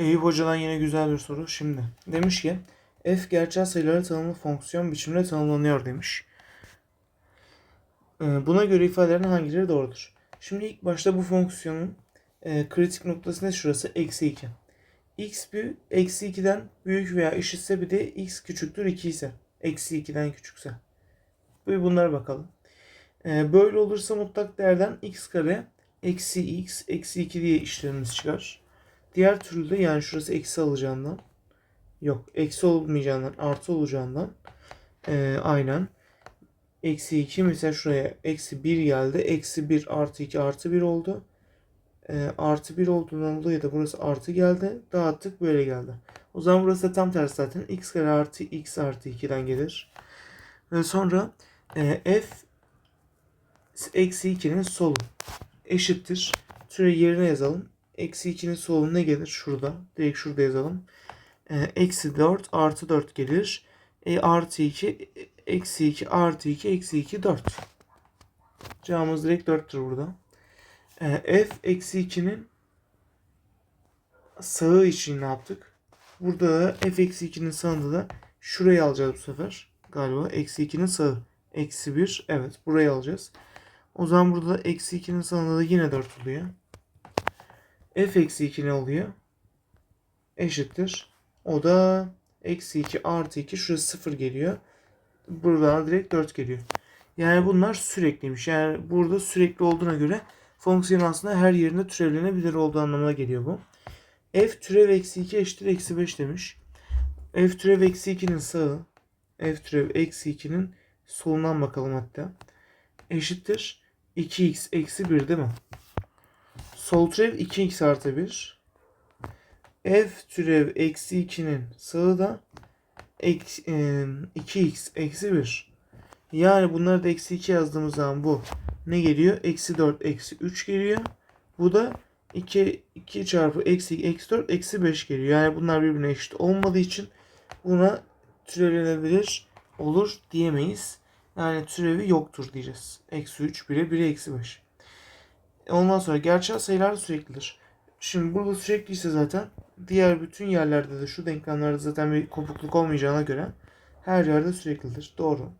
Eyüp Hoca'dan yine güzel bir soru. Şimdi demiş ki f gerçel sayılara tanımlı fonksiyon biçiminde tanımlanıyor demiş. Ee, Buna göre ifadelerin hangileri doğrudur? Şimdi ilk başta bu fonksiyonun e, kritik noktası ne şurası? Eksi 2. x büyük, eksi 2'den büyük veya eşitse bir de x küçüktür 2 ise. Eksi 2'den küçükse. Bir bunlara bakalım. Ee, böyle olursa mutlak değerden x kare eksi x eksi 2 diye işlemimiz çıkar. Diğer türlü de yani şurası eksi alacağından yok eksi olmayacağından artı olacağından ee, aynen eksi 2 mesela şuraya eksi 1 geldi. Eksi 1 artı 2 artı 1 oldu. Ee, artı 1 olduğundan dolayı da burası artı geldi. Dağıttık böyle geldi. O zaman burası da tam tersi zaten. x kare artı x artı 2'den gelir. Ve sonra e, f eksi 2'nin solu eşittir. Türe yerine yazalım. Eksi 2'nin solu ne gelir? Şurada. Direkt şurada yazalım. E, eksi 4 artı 4 gelir. E, artı 2 eksi 2 artı 2 eksi 2 4. Cevabımız direkt 4'tür burada. E, f eksi 2'nin sağı için ne yaptık? Burada da f eksi 2'nin sağında da şurayı alacağız bu sefer. Galiba eksi 2'nin sağı. Eksi 1. Evet burayı alacağız. O zaman burada da eksi 2'nin sağında da yine 4 oluyor. F eksi 2 ne oluyor? Eşittir. O da eksi 2 artı 2 şurası 0 geliyor. Buradan direkt 4 geliyor. Yani bunlar sürekliymiş. Yani burada sürekli olduğuna göre fonksiyon aslında her yerinde türevlenebilir olduğu anlamına geliyor bu. f türev eksi 2 eşittir eksi 5 demiş. f türev eksi 2'nin sağı f türev eksi 2'nin solundan bakalım hatta. Eşittir 2x eksi 1 değil mi? Sol türev 2x artı 1. f türev eksi 2'nin sağı da eksi, e, 2x eksi 1. Yani bunları da eksi 2 yazdığımız zaman bu ne geliyor? Eksi 4 eksi 3 geliyor. Bu da 2, 2 çarpı eksi 2 eksi 4 eksi 5 geliyor. Yani bunlar birbirine eşit olmadığı için buna türevlenebilir olur diyemeyiz. Yani türevi yoktur diyeceğiz. Eksi 3, 1'e 1'e eksi 5. Ondan sonra gerçel sayılar süreklidir. Şimdi burada sürekliyse zaten diğer bütün yerlerde de şu denklemlerde zaten bir kopukluk olmayacağına göre her yerde süreklidir. Doğru.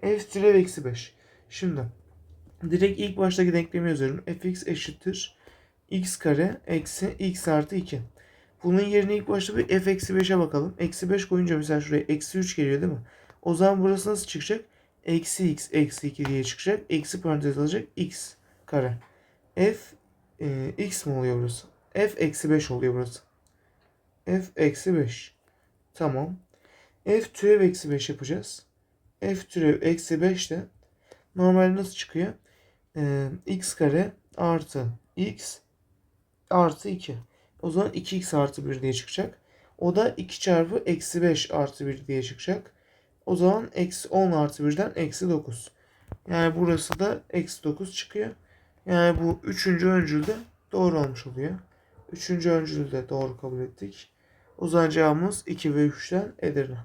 f türev eksi 5. Şimdi direkt ilk baştaki denklemi yazıyorum. fx eşittir x kare eksi x artı 2. Bunun yerine ilk başta bir f eksi 5'e bakalım. Eksi 5 koyunca mesela şuraya eksi 3 geliyor değil mi? O zaman burası nasıl çıkacak? Eksi x eksi 2 diye çıkacak. Eksi parantez alacak x kare. F e, x mi oluyor burası? f eksi 5 oluyor burası. f eksi 5. Tamam. f türev eksi 5 yapacağız. f türev eksi 5 de normal nasıl çıkıyor? Ee, x kare artı x artı 2. O zaman 2x artı 1 diye çıkacak. O da 2 çarpı eksi 5 artı 1 diye çıkacak. O zaman eksi 10 artı 1'den eksi 9. Yani burası da eksi 9 çıkıyor. Yani bu üçüncü öncül de doğru olmuş oluyor. Üçüncü öncülü de doğru kabul ettik. O zaman cevabımız 2 ve 3'ten Edirne.